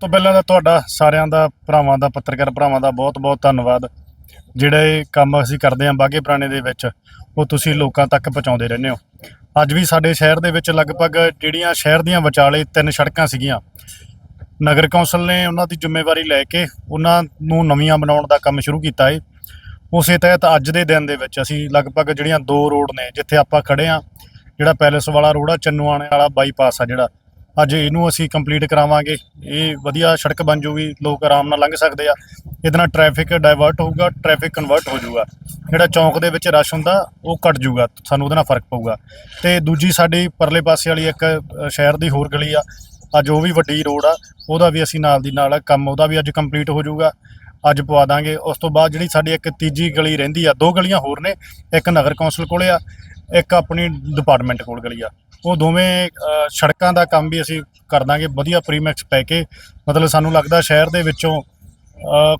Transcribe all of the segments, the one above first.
ਤੋਂ ਪਹਿਲਾਂ ਤਾਂ ਤੁਹਾਡਾ ਸਾਰਿਆਂ ਦਾ, ਭਰਾਵਾਂ ਦਾ, ਪੱਤਰਕਾਰ ਭਰਾਵਾਂ ਦਾ ਬਹੁਤ-ਬਹੁਤ ਧੰਨਵਾਦ। ਜਿਹੜਾ ਇਹ ਕੰਮ ਅਸੀਂ ਕਰਦੇ ਹਾਂ ਬਾਗੇ ਪੁਰਾਣੇ ਦੇ ਵਿੱਚ, ਉਹ ਤੁਸੀਂ ਲੋਕਾਂ ਤੱਕ ਪਹੁੰਚਾਉਂਦੇ ਰਹਿੰਦੇ ਹੋ। ਅੱਜ ਵੀ ਸਾਡੇ ਸ਼ਹਿਰ ਦੇ ਵਿੱਚ ਲਗਭਗ ਜਿਹੜੀਆਂ ਸ਼ਹਿਰ ਦੀਆਂ ਵਿਚਾਲੇ ਤਿੰਨ ਸੜਕਾਂ ਸੀਗੀਆਂ, ਨਗਰ ਕੌਂਸਲ ਨੇ ਉਹਨਾਂ ਦੀ ਜ਼ਿੰਮੇਵਾਰੀ ਲੈ ਕੇ ਉਹਨਾਂ ਨੂੰ ਨਵੀਆਂ ਬਣਾਉਣ ਦਾ ਕੰਮ ਸ਼ੁਰੂ ਕੀਤਾ ਹੈ ਉਸੇ ਤਹਿਤ ਅੱਜ ਦੇ ਦਿਨ ਦੇ ਵਿੱਚ ਅਸੀਂ ਲਗਭਗ ਜਿਹੜੀਆਂ ਦੋ ਰੋਡ ਨੇ, ਜਿੱਥੇ ਆਪਾਂ ਖੜੇ ਆ ਜਿਹੜਾ ਪੈਲੇਸ ਵਾਲਾ ਰੋਡ ਆ, ਚੰਨੂਆਣੇ ਵਾਲਾ ਬਾਈਪਾਸ ਆ ਜਿਹੜਾ ਅੱਜ ਇਹਨੂੰ ਅਸੀਂ ਕੰਪਲੀਟ ਕਰਾਵਾਂਗੇ। ਇਹ ਵਧੀਆ ਸੜਕ ਬਣ ਜੂਗੀ, ਲੋਕ ਆਰਾਮ ਨਾਲ ਲੰਘ ਸਕਦੇ ਆ। ਇਹਦੇ ਨਾਲ ਟ੍ਰੈਫਿਕ ਡਾਇਵਰਟ ਹੋਊਗਾ ਟ੍ਰੈਫਿਕ ਕਨਵਰਟ ਹੋ ਜਾਊਗਾ ਜਿਹੜਾ ਚੌਂਕ ਦੇ ਵਿੱਚ ਰਸ਼ ਹੁੰਦਾ, ਉਹ ਘਟ ਜਾਊਗਾ ਸਾਨੂੰ ਉਹਦੇ ਨਾਲ ਫ਼ਰਕ ਪਊਗਾ। ਤੇ ਦੂਜੀ ਸਾਡੀ ਪਰਲੇ ਪਾਸੇ ਵਾਲੀ ਇੱਕ ਸ਼ਹਿਰ ਦੀ ਹੋਰ ਗਲੀ ਆ। ਅੱਜ ਉਹ ਵੀ ਵੱਡੀ ਰੋਡ ਆ, ਉਹਦਾ ਵੀ ਅਸੀਂ ਨਾਲ ਦੀ ਨਾਲ ਕੰਮ ਉਹਦਾ ਵੀ ਅੱਜ ਕੰਪਲੀਟ ਹੋ ਜਾਊਗਾ ਅੱਜ ਪਵਾ ਦਾਂਗੇ। ਉਸ ਤੋਂ ਬਾਅਦ ਜਿਹੜੀ ਸਾਡੀ ਇੱਕ ਤੀਜੀ ਗਲੀ ਰਹਿੰਦੀ ਆ, ਦੋ ਗਲੀਆਂ ਹੋਰ ਨੇ। ਇੱਕ ਨਗਰ ਕੌਂਸਲ ਕੋਲੇ ਆ, ਇੱਕ ਆਪਣੀ ਡਿਪਾਰਟਮੈਂਟ ਕੋਲ ਗਲੀ ਆ। ਉਹ ਦੋਵੇਂ ਸੜਕਾਂ ਦਾ ਕੰਮ ਵੀ ਅਸੀਂ ਕਰ ਦਾਂਗੇ, ਵਧੀਆ ਪ੍ਰੀਮੈਕਸ ਪੈ ਕੇ। ਮਤਲਬ ਸਾਨੂੰ ਲੱਗਦਾ ਸ਼ਹਿਰ ਦੇ ਵਿੱਚੋਂ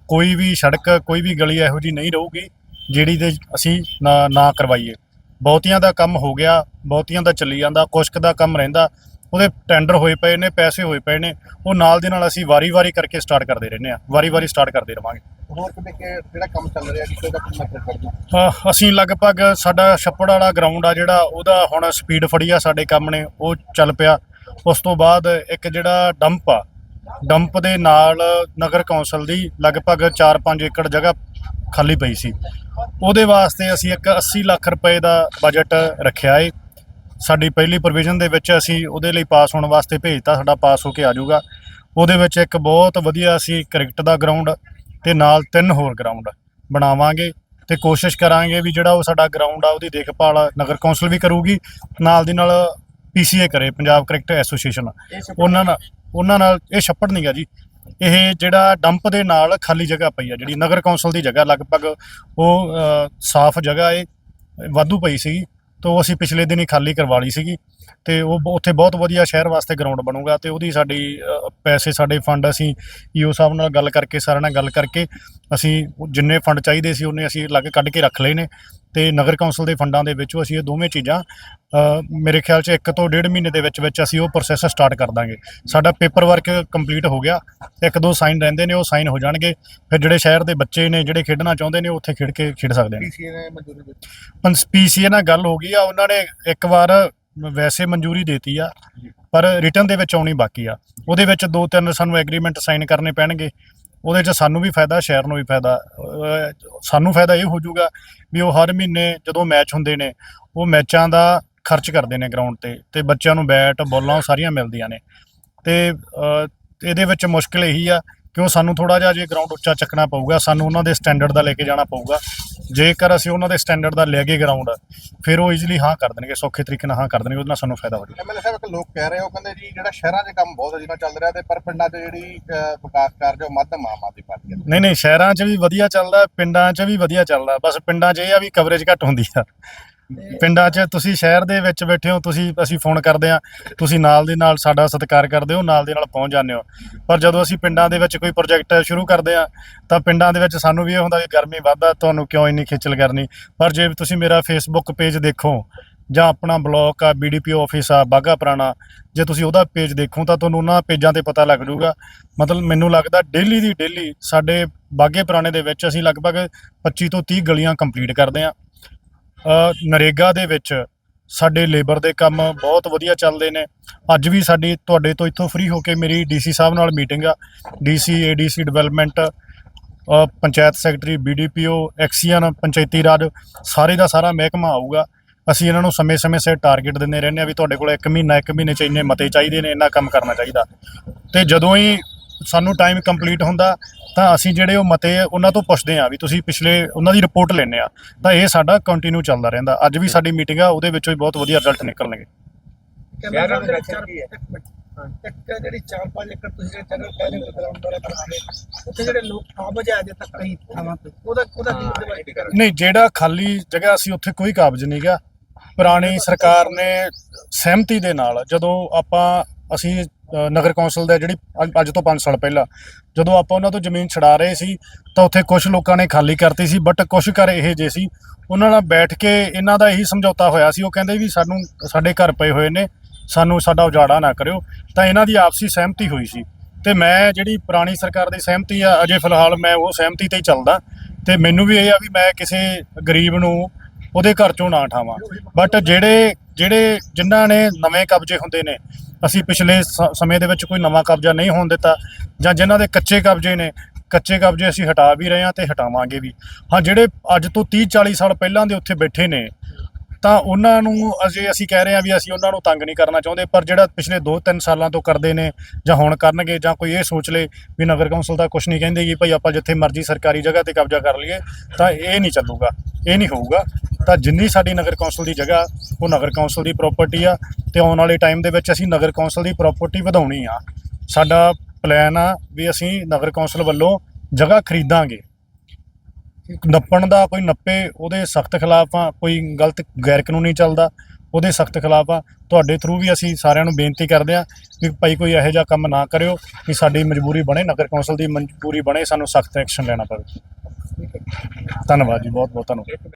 ਕੋਈ ਵੀ ਸੜਕ, ਕੋਈ ਵੀ ਗਲੀ ਇਹੋ ਜੀ ਨਹੀਂ ਰਹੂਗੀ, ਜਿਹੜੀ ਦੇ ਅਸੀਂ ਨਾ ਨਾ ਕਰਵਾਈਏ। ਬਹੁਤੀਆਂ ਦਾ ਕੰਮ ਹੋ ਗਿਆ, ਬਹੁਤੀਆਂ ਦਾ ਚੱਲੀ ਜਾਂਦਾ, ਕੁਸ਼ਕ ਦਾ ਕੰਮ ਰਹਿੰਦਾ ਉਹਦੇ ਟੈਂਡਰ ਹੋਏ ਪਏ ਨੇ ਪੈਸੇ ਹੋਏ ਪਏ ਨੇ ਉਹ ਨਾਲ ਦੇ ਨਾਲ ਅਸੀਂ ਵਾਰੀ-ਵਾਰੀ ਕਰਕੇ ਸਟਾਰਟ ਕਰਦੇ ਰਹਿੰਦੇ ਆ ਵਾਰੀ-ਵਾਰੀ ਸਟਾਰਟ ਕਰਦੇ ਰਵਾਂਗੇ। ਹੋਰ ਕਿਤੇ ਕਿ ਜਿਹੜਾ ਕੰਮ ਚੱਲ ਰਿਹਾ ਕਿਤੇ ਦਾ ਕਿੰਨਾ ਕਰ ਕਰਦੇ ਅ, ਅਸੀਂ ਲਗਭਗ ਸਾਡਾ ਛੱਪੜ ਵਾਲਾ ਗਰਾਊਂਡ ਆ ਜਿਹੜਾ ਉਹਦਾ ਹੁਣ ਸਪੀਡ ਫੜੀ ਆ ਸਾਡੇ ਕੰਮ ਨੇ ਉਹ ਚੱਲ ਪਿਆ। ਉਸ ਤੋਂ ਬਾਅਦ ਇੱਕ ਜਿਹੜਾ ਡੰਪ ਆ ਡੰਪ ਦੇ ਨਾਲ ਨਗਰ ਕੌਂਸਲ ਦੀ ਲਗਭਗ 4-5 ਏਕੜ ਜਗ੍ਹਾ ਖਾਲੀ ਪਈ ਸੀ। ਉਹਦੇ ਵਾਸਤੇ ਅਸੀਂ ਇੱਕ 80 ਲੱਖ ਰੁਪਏ ਦਾ ਬਜਟ ਰੱਖਿਆ ਏ। ਸਾਡੀ ਪਹਿਲੀ ਪ੍ਰੋਵੀਜ਼ਨ ਦੇ ਵਿੱਚ ਅਸੀਂ ਉਹਦੇ ਲਈ ਪਾਸ ਹੋਣ ਵਾਸਤੇ ਭੇਜਤਾ ਸਾਡਾ ਪਾਸ ਹੋ ਕੇ ਆ ਜਾਊਗਾ। ਉਹਦੇ ਵਿੱਚ ਇੱਕ ਬਹੁਤ ਵਧੀਆ ਅਸੀਂ ਕ੍ਰਿਕਟ ਦਾ ਗਰਾਊਂਡ ਤੇ ਨਾਲ ਤਿੰਨ ਹੋਰ ਗਰਾਊਂਡ ਬਣਾਵਾਂਗੇ ਤੇ ਕੋਸ਼ਿਸ਼ ਕਰਾਂਗੇ ਵੀ ਜਿਹੜਾ ਉਹ ਸਾਡਾ ਗਰਾਊਂਡ ਆ ਉਹਦੀ ਦੇਖਭਾਲ ਨਗਰ ਕੌਂਸਲ ਵੀ ਕਰੂਗੀ ਨਾਲ ਦੀ ਨਾਲ ਪੀਸੀਏ ਕਰੇ ਪੰਜਾਬ ਕ੍ਰਿਕਟ ਐਸੋਸੀਏਸ਼ਨ ਉਹਨਾਂ ਨਾਲ ਉਹਨਾਂ ਨਾਲ ਇਹ ਛੱਪੜ ਨਹੀਂਗਾ ਜੀ। ਇਹ ਜਿਹੜਾ ਡੰਪ ਦੇ ਨਾਲ ਖਾਲੀ ਜਗ੍ਹਾ ਪਈ ਆ ਜਿਹੜੀ ਨਗਰ ਕੌਂਸਲ ਦੀ ਜਗ੍ਹਾ ਲਗਭਗ ਉਹ ਸਾਫ਼ ਜਗ੍ਹਾ ਏ ਵਾਧੂ ਪਈ ਸੀ ਤੇ ਉਹ ਅਸੀਂ ਪਿਛਲੇ ਦਿਨ ਹੀ ਖਾਲੀ ਕਰਵਾ ਲਈ ਸੀਗੀ। ਤੇ ਉਹ ਬ- ਉੱਥੇ ਬਹੁਤ ਵਧੀਆ ਸ਼ਹਿਰ ਵਾਸਤੇ ਗਰਾਊਂਡ ਬਣੂਗਾ ਤੇ ਉਹਦੀ ਸਾਡੀ ਅ, ਪੈਸੇ ਸਾਡੇ ਫੰਡ ਅਸੀਂ ਈਓ ਸਾਹਿਬ ਨਾਲ ਗੱਲ ਕਰਕੇ ਸਾਰਿਆਂ ਨਾਲ ਗੱਲ ਕਰਕੇ ਅਸੀਂ ਉਹ ਜਿੰਨੇ ਫੰਡ ਚਾਹੀਦੇ ਸੀ ਉਹਨੇ ਅਸੀਂ ਅਲੱਗ ਕੱਢ ਕੇ ਰੱਖ ਲਏ ਨੇ ਤੇ ਨਗਰ ਕੌਂਸਲ ਦੇ ਫੰਡਾਂ ਦੇ ਵਿੱਚੋਂ ਅਸੀਂ ਇਹ ਦੋਵੇਂ ਚੀਜ਼ਾਂ ਅ, ਮੇਰੇ ਖਿਆਲ 'ਚ ਇੱਕ ਤੋਂ ਡੇਢ ਮਹੀਨੇ ਦੇ ਵਿੱਚ ਵਿੱਚ ਅਸੀਂ ਉਹ ਪ੍ਰੋਸੈਸ ਸਟਾਰਟ ਕਰ ਦਾਂਗੇ। ਸਾਡਾ ਪੇਪਰ ਵਰਕ ਕੰਪਲੀਟ ਹੋ ਗਿਆ ਇੱਕ ਦੋ ਸਾਈਨ ਰਹਿੰਦੇ ਨੇ ਉਹ ਸਾਈਨ ਹੋ ਜਾਣਗੇ। ਫਿਰ ਜਿਹੜੇ ਸ਼ਹਿਰ ਦੇ ਬੱਚੇ ਨੇ ਜਿਹੜੇ ਖੇਡਣਾ ਚਾਹੁੰਦੇ ਨੇ ਉਹ ਉੱਥੇ ਖੇਡ ਕੇ ਖੇਡ ਸਕਦੇ ਨੇ। ਪੀਸੀਏ ਨੇ ਮਨਜ਼ੂਰੀ ਦਿੱਤੀ ਪੀਸੀਏ ਨਾਲ ਗੱਲ ਹੋ ਗਈ ਆ ਉਹਨਾਂ ਨੇ ਇੱਕ ਵਾਰ ਵੈਸੇ ਮਨਜ਼ੂਰੀ ਦੇਤੀ ਆ, ਪਰ ਰਿਟਰਨ ਦੇ ਵਿੱਚ ਆਉਣੀ ਬਾਕੀ ਆ। ਉਹਦੇ ਵਿੱਚ ਦੋ ਤਿੰਨ ਸਾਨੂੰ ਐਗਰੀਮੈਂਟ ਸਾਈਨ ਕਰਨੇ ਪੈਣਗੇ। ਉਹਦੇ 'ਚ ਸਾਨੂੰ ਵੀ ਫਾਇਦਾ ਸ਼ਹਿਰ ਨੂੰ ਵੀ ਫਾਇਦਾ। ਸਾਨੂੰ ਫਾਇਦਾ ਇਹ ਹੋ ਜਾਊਗਾ ਵੀ ਉਹ ਹਰ ਮਹੀਨੇ ਜਦੋਂ ਮੈਚ ਹੁੰਦੇ ਨੇ, ਉਹ ਮੈਚਾਂ ਦਾ ਖਰਚ ਕਰਦੇ ਨੇ ਗਰਾਊਂਡ ਤੇ ਤੇ ਬੱਚਿਆਂ ਨੂੰ ਬੈਟ ਬੋਲਾਂ ਉਹ ਸਾਰੀਆਂ ਮਿਲਦੀਆਂ ਨੇ। ਤੇ ਇਹਦੇ ਵਿੱਚ ਮੁਸ਼ਕਲ ਇਹੀ ਆ ਕਿ ਉਹ ਸਾਨੂੰ ਥੋੜਾ ਜਿਹਾ ਜੇ ਗਰਾਊਂਡ ਉੱਚਾ ਚੱਕਣਾ ਪਊਗਾ, ਸਾਨੂੰ ਉਹਨਾਂ ਦੇ ਸਟੈਂਡਰਡ ਦਾ ਲੈ ਕੇ ਜਾਣਾ ਪਊਗਾ। ਜੇਕਰ ਅਸੀਂ ਉਹਨਾਂ ਦੇ ਸਟੈਂਡਰਡ ਦਾ ਲੈ ਗਏ ਗਰਾਊਂਡ ਫਿਰ ਉਹ ਈਜ਼ੀਲੀ ਹਾਂ ਕਰ ਦੇਣਗੇ ਸੌਖੇ ਤਰੀਕੇ ਨਾਲ ਹਾਂ ਕਰ ਦੇਣਗੇ ਉਹਦੇ ਨਾਲ ਸਾਨੂੰ ਫਾਇਦਾ ਹੋ ਜਾਊਗਾ ਐਮਐਲਏ ਸਾਹਿਬ ਇੱਕ ਲੋਕ ਕਹਿ ਰਹੇ ਹੋ ਕਹਿੰਦੇ ਜੀ ਜਿਹੜਾ ਸ਼ਹਿਰਾਂ 'ਚ ਕੰਮ ਬਹੁਤ ਜਿੰਨਾ ਚੱਲ ਰਿਹਾ ਤੇ ਪਰ ਪਿੰਡਾਂ 'ਚ ਜਿਹੜੀ ਵਿਕਾਸ ਕਾਰਜ ਉਹ ਮੱਧਮ ਆਮ ਆਦਮੀ ਪਾਰਟੀ ਦਾ ਨਹੀਂ ਨਹੀਂ ਸ਼ਹਿਰਾਂ 'ਚ ਵੀ ਵਧੀਆ ਚੱਲਦਾ ਪਿੰਡਾਂ 'ਚ ਵੀ ਵਧੀਆ ਚੱਲਦਾ ਬਸ ਪਿੰਡਾਂ 'ਚ ਇਹ ਆ ਵੀ ਕਵਰੇਜ ਘੱਟ ਹੁੰਦੀ ਆ। ਪਿੰਡਾਂ 'ਚ ਤੁਸੀਂ ਸ਼ਹਿਰ ਦੇ ਵਿੱਚ ਬੈਠੇ ਹੋ, ਤੁਸੀਂ, ਅਸੀਂ ਫੋਨ ਕਰਦੇ ਆ ਤੁਸੀਂ ਨਾਲ ਦੇ ਨਾਲ ਸਾਡਾ ਸਤਿਕਾਰ ਕਰਦੇ ਹੋ, ਨਾਲ ਦੇ ਨਾਲ ਪਹੁੰਚ ਜਾਂਦੇ ਹੋ। ਪਰ ਜਦੋਂ ਅਸੀਂ ਪਿੰਡਾਂ ਦੇ ਵਿੱਚ ਕੋਈ ਪ੍ਰੋਜੈਕਟ ਸ਼ੁਰੂ ਕਰਦੇ ਆ ਤਾਂ ਪਿੰਡਾਂ ਦੇ ਵਿੱਚ ਸਾਨੂੰ ਵੀ ਇਹ ਹੁੰਦਾ ਕਿ ਗਰਮੀ ਵੱਧਦਾ ਤੁਹਾਨੂੰ ਕਿਉਂ ਇੰਨੀ ਖੇਚਲ ਕਰਨੀ? ਪਰ ਜੇ ਤੁਸੀਂ ਮੇਰਾ ਫੇਸਬੁੱਕ ਪੇਜ ਦੇਖੋ, ਜਾਂ ਆਪਣਾ ਬਲੌਗ ਆ ਬੀਡੀਪੀਓ ਆਫਿਸ ਆ ਬਾਗਾ ਪੁਰਾਣਾ, ਜੇ ਤੁਸੀਂ ਉਹਦਾ ਪੇਜ ਦੇਖੋ, ਤਾਂ ਤੁਹਾਨੂੰ ਉਹਨਾਂ ਪੇਜਾਂ ਤੇ ਪਤਾ ਲੱਗ ਜਾਊਗਾ। ਮਤਲਬ ਮੈਨੂੰ ਲੱਗਦਾ ਡੇਲੀ ਦੀ ਡੇਲੀ ਸਾਡੇ ਬਾਗੇ ਪੁਰਾਣੇ ਦੇ ਵਿੱਚ ਅਸੀਂ ਲਗਭਗ 25 ਤੋਂ 30 ਗਲੀਆਂ ਕੰਪਲੀਟ ਕਰਦੇ ਆ ਨਰੇਗਾ ਦੇ ਵਿੱਚ ਸਾਡੇ ਲੇਬਰ ਦੇ ਕੰਮ ਬਹੁਤ ਵਧੀਆ ਚੱਲਦੇ ਨੇ। ਅੱਜ ਵੀ ਸਾਡੀ, ਤੁਹਾਡੇ ਤੋਂ ਇੱਥੋਂ ਫ੍ਰੀ ਹੋ ਕੇ ਮੇਰੀ ਡੀਸੀ ਸਾਹਿਬ ਨਾਲ ਮੀਟਿੰਗ ਆ। DC ADC development panchayat secretary BDPO XEN Panchayati Raj, ਸਾਰੇ ਦਾ ਸਾਰਾ ਮਹਿਕਮਾ ਆਊਗਾ। ਅਸੀਂ ਇਹਨਾਂ ਨੂੰ ਸਮੇਂ-ਸਮੇਂ ਸਿਰ ਟਾਰਗੇਟ ਦਿੰਦੇ ਰਹਿੰਦੇ ਆ ਵੀ ਤੁਹਾਡੇ ਕੋਲ 1 ਮਹੀਨਾ 1 ਮਹੀਨੇ ਚ ਇੰਨੇ ਮਤੇ ਚਾਹੀਦੇ ਨੇ, ਇੰਨਾ ਕੰਮ ਕਰਨਾ ਚਾਹੀਦਾ। ਤੇ ਜਦੋਂ ਹੀ ਸਾਨੂੰ ਟਾਈਮ ਕੰਪਲੀਟ ਹੁੰਦਾ ਤਾਂ ਅਸੀਂ ਜਿਹੜੇ ਉਹ ਮਤੇ ਉਹਨਾਂ ਤੋਂ ਪੁੱਛਦੇ ਆ ਵੀ ਤੁਸੀਂ ਪਿਛਲੇ ਉਹਨਾਂ ਦੀ ਰਿਪੋਰਟ ਲੈਣੇ ਆ ਤਾਂ ਇਹ ਸਾਡਾ ਕੰਟੀਨਿਊ ਚੱਲਦਾ ਰਹਿੰਦਾ। ਅੱਜ ਵੀ ਸਾਡੀ ਮੀਟਿੰਗ ਆ ਉਹਦੇ ਵਿੱਚੋਂ ਹੀ ਬਹੁਤ ਵਧੀਆ ਰਿਜ਼ਲਟ ਨਿਕਲਣਗੇ। ਸ਼ਹਿਰਾਂ ਦੇ ਵਿੱਚ ਕੀ ਹੈ। ਇੱਕ ਜਿਹੜੀ 4-5 ਏਕੜ ਤੁਸੀਂ ਜਿਹੜੇ ਜਨਰਲ ਕਹਿ ਰਹੇ ਹੋ ਗਰਾਊਂਡ ਵਾਲੇ ਬਣਾ ਰਹੇ ਉੱਥੇ ਜਿਹੜੇ ਲੋਕ ਆਵਾਜਾਈ ਅਜੇ ਤੱਕ ਕਈ ਥਾਵਾਂ ਤੇ ਉਹਦਾ ਉਹਦਾ ਕੀ ਉਹਦੇ ਬਾਰੇ ਨਹੀਂ ਜਿਹੜਾ ਖਾਲੀ ਜਗ੍ਹਾ ਸੀ ਉੱਥੇ ਕੋਈ ਕਾਬਜ਼ ਨਹੀਂ ਗਾ। ਪੁਰਾਣੀ ਸਰਕਾਰ ਨੇ ਸਹਿਮਤੀ ਦੇ ਨਾਲ ਜਦੋਂ ਆਪਾਂ ਅਸੀਂ ਨਗਰ ਕੌਂਸਲ ਦੇ ਜਿਹੜੀ ਅੱਜ- ਤੋਂ 5 ਸਾਲ ਪਹਿਲਾਂ, ਜਦੋਂ ਆਪਾਂ ਉਹਨਾਂ ਤੋਂ ਜ਼ਮੀਨ ਛਡਾ ਰਹੇ ਸੀ, ਤਾਂ ਉੱਥੇ ਕੁਝ ਲੋਕਾਂ ਨੇ ਖਾਲੀ ਕਰਤੀ ਸੀ ਬਟ ਕੁਝ ਘਰ ਇਹ ਜੇ ਸੀ। ਉਹਨਾਂ ਨਾਲ ਬੈਠ ਕੇ ਇਹਨਾਂ ਦਾ ਇਹੀ ਸਮਝੌਤਾ ਹੋਇਆ ਸੀ, ਉਹ ਕਹਿੰਦੇ ਵੀ ਸਾਨੂੰ, ਸਾਡੇ ਘਰ ਪਏ ਹੋਏ ਨੇ, ਸਾਨੂੰ ਸਾਡਾ ਉਜਾੜਾ ਨਾ ਕਰਿਓ। ਤਾਂ ਇਹਨਾਂ ਦੀ ਆਪਸੀ ਸਹਿਮਤੀ ਹੋਈ ਸੀ। ਤੇ ਮੈਂ ਜਿਹੜੀ ਪੁਰਾਣੀ ਸਰਕਾਰ ਦੀ ਸਹਿਮਤੀ ਆ, ਅਜੇ ਫਿਲਹਾਲ ਮੈਂ ਉਹ ਸਹਿਮਤੀ ਤੇ ਹੀ ਚੱਲਦਾ। ਤੇ ਮੈਨੂੰ ਵੀ ਇਹ ਆ ਵੀ ਮੈਂ ਕਿਸੇ ਗਰੀਬ ਨੂੰ ਉਹਦੇ ਘਰ ਚੋਂ ਨਾ ਉਠਾਵਾਂ ਬਟ ਜਿਹੜੇ ਜਿਹੜੇ ਜਿਨ੍ਹਾਂ ਨੇ ਨਵੇਂ ਕਬਜ਼ੇ ਹੁੰਦੇ ਨੇ ਅਸੀਂ ਪਿਛਲੇ ਸ- ਸਮੇਂ ਦੇ ਵਿੱਚ ਕੋਈ ਨਵਾਂ ਕਬਜ਼ਾ ਨਹੀਂ ਹੋਣ ਦਿੱਤਾ ਜਾਂ ਜਿਨ੍ਹਾਂ ਦੇ ਕੱਚੇ ਕਬਜ਼ੇ ਨੇ, ਕੱਚੇ ਕਬਜ਼ੇ ਅਸੀਂ ਹਟਾ ਵੀ ਰਹੇ ਹਾਂ ਤੇ ਹਟਾਵਾਂਗੇ ਵੀ। ਹਾਂ, ਜਿਹੜੇ ਅੱਜ ਤੋਂ 30 40 ਸਾਲ ਪਹਿਲਾਂ ਦੇ ਉੱਥੇ ਬੈਠੇ ਨੇ, ਤਾਂ ਉਹਨਾਂ ਨੂੰ ਅਜੇ ਅਸੀਂ ਕਹਿ ਰਹੇ ਹਾਂ ਵੀ ਅਸੀਂ ਉਹਨਾਂ ਨੂੰ ਤੰਗ ਨਹੀਂ ਕਰਨਾ ਚਾਹੁੰਦੇ, ਪਰ ਜਿਹੜਾ ਪਿਛਲੇ 2-3 ਸਾਲਾਂ ਤੋਂ ਕਰਦੇ ਨੇ ਜਾਂ ਹੁਣ ਕਰਨਗੇ ਜਾਂ ਕੋਈ ਇਹ ਸੋਚ ਲੇ ਵੀ ਨਗਰ ਕੌਂਸਲ ਦਾ ਕੁਝ ਨਹੀਂ ਕਹਿੰਦੇ ਕਿ ਭਾਈ ਆਪਾਂ ਜਿੱਥੇ ਮਰਜ਼ੀ ਸਰਕਾਰੀ ਜਗ੍ਹਾ ਤੇ ਕਬਜ਼ਾ ਕਰ ਲਈਏ, ਤਾਂ ਇਹ ਨਹੀਂ ਚੱਲੂਗਾ, ਇਹ ਨਹੀਂ ਹੋਊਗਾ। ਤਾਂ ਜਿੰਨੀ ਸਾਡੀ ਨਗਰ ਕੌਂਸਲ ਦੀ ਜਗ੍ਹਾ, ਉਹ ਨਗਰ ਕੌਂਸਲ ਦੀ ਪ੍ਰਾਪਰਟੀ ਆ ਤੇ ਆਉਣ ਵਾਲੇ ਟਾਈਮ ਦੇ ਵਿੱਚ ਅਸੀਂ ਨਗਰ ਕੌਂਸਲ ਦੀ ਪ੍ਰਾਪਰਟੀ ਵਧਾਉਣੀ ਆ। ਸਾਡਾ ਪਲਾਨ ਆ ਵੀ ਅਸੀਂ ਨਗਰ ਕੌਂਸਲ ਵੱਲੋਂ ਜਗ੍ਹਾ ਖਰੀਦਾਂਗੇ। ਨੱਪਣ ਦਾ ਕੋਈ ਨੱਪੇ, ਉਹਦੇ ਸਖਤ ਖਿਲਾਫ ਆ, ਕੋਈ ਗਲਤ ਗੈਰ ਕਾਨੂੰਨੀ ਚੱਲਦਾ, ਉਹਦੇ ਸਖਤ ਖਿਲਾਫ ਆ। ਤੁਹਾਡੇ ਥਰੂ ਵੀ ਅਸੀਂ ਸਾਰਿਆਂ ਨੂੰ ਬੇਨਤੀ ਕਰਦੇ ਆ ਕਿ ਭਾਈ ਕੋਈ ਇਹੋ ਜਿਹਾ ਕੰਮ ਨਾ ਕਰਿਓ ਕਿ ਸਾਡੀ ਮਜਬੂਰੀ ਬਣੇ, ਨਗਰ ਕੌਂਸਲ ਦੀ ਮਜਬੂਰੀ ਬਣੇ, ਸਾਨੂੰ ਸਖਤ ਐਕਸ਼ਨ ਲੈਣਾ ਪਵੇ। ਧੰਨਵਾਦ ਜੀ ਬਹੁਤ ਬਹੁਤ ਧੰਨਵਾਦ।